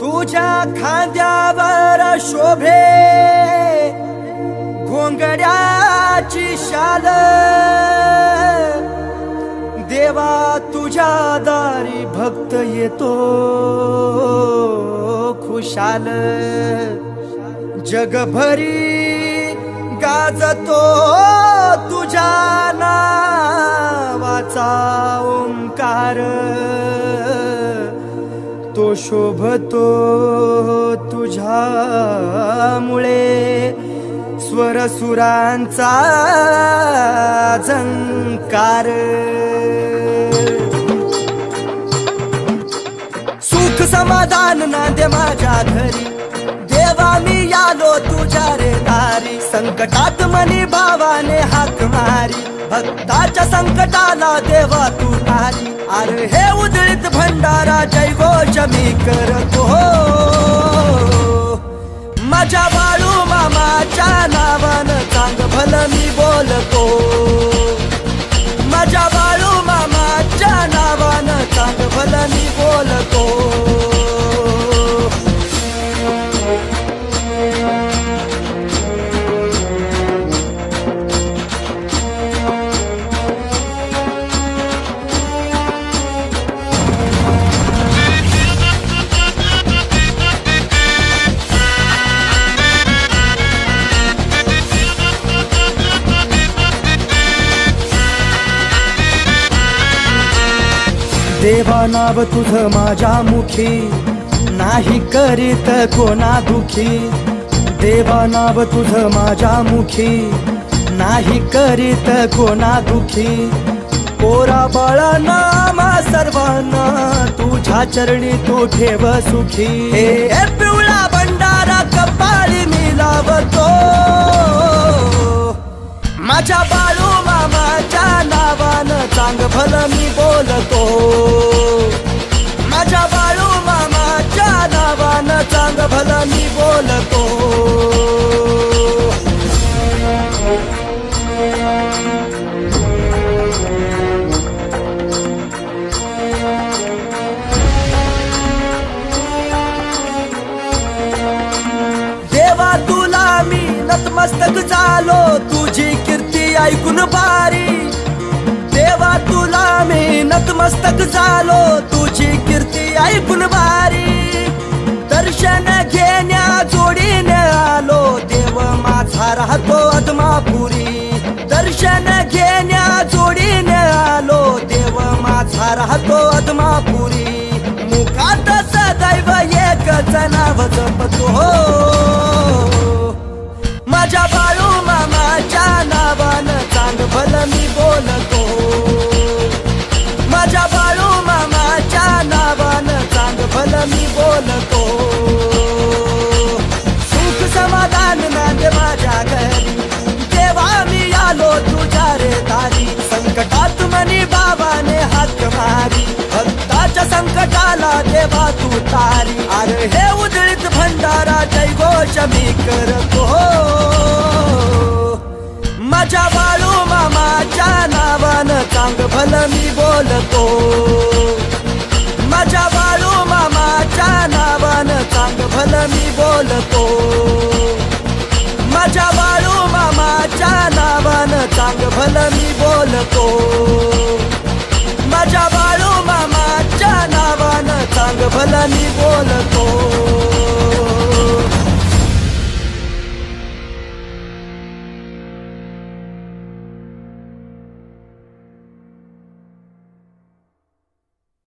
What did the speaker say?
तुझ्या खांद्यावर शोभे घोंगड्याची शाल. देवा तुझ्या दारी भक्त येतो खुशाल. जगभरी गाजतो. शोभतो तुझ्यामुळे. स्वरसुरांचा झंकार. सुख समाधान नांदे माझ्या घरी. देवा मी यालो तुझ्या रे दारी. संकटात मनी भावाने हाक मारी. भक्ताच्या संकटाला देवा तू अमृत भंडारा जय घोष मी करतो हो. माझ्या बाळू मामाच्या नावानं चांग भलं मी बोलतो. देवा नाव तुझ माझ्या मुखी. नाही करीत कोणा दुखी. देवा नाव तुझ माझ्या मुखी. नाही करीत कोणा दुखी. कोरा बाळा नामा सर्वांना तुझ्या चरणी तू ठेव सुखी. हे पिवळा भंडारा कपाळी मी लावतो. माझ्या बाळू सांग भल मी बोलतो. माझ्या बाळू मामाच्या नावानं सांग भल मी बोलतो. देवा तुला मी नतमस्तक झालो. तुझी कीर्ती ऐकून भारी देवा तुला मी नतमस्तक झालो. तुझी कीर्ती ऐकून भारी. दर्शन घेण्या जोडीने आलो. देव माझा राहतो अदमापुरी दर्शन घेण्या जोडीने आलो. देव माझा राहतो अदमापुरी मुखात सदैव एकच नाव जपतो. हो मी बोलतो. सुख समाधान नांदे माझ्या घरी. तेव्हा मी आलो तुझ्या रे तारी संकटात मनी बाबाने हात मारी. भक्ताच्या संकटाला देवा तू तारी. अरे हे उदळीत भंडारा जय घोष मी करतो. माझ्या बाळू मामाच्या नावानं चांग भल मी बोलतो. बोलतो. माझ्या बाळू मामाच्या नावानं चांग भल मी बोलतो. माझ्या बाळू मामाच्या नावानं चांग भल मी बोलतो.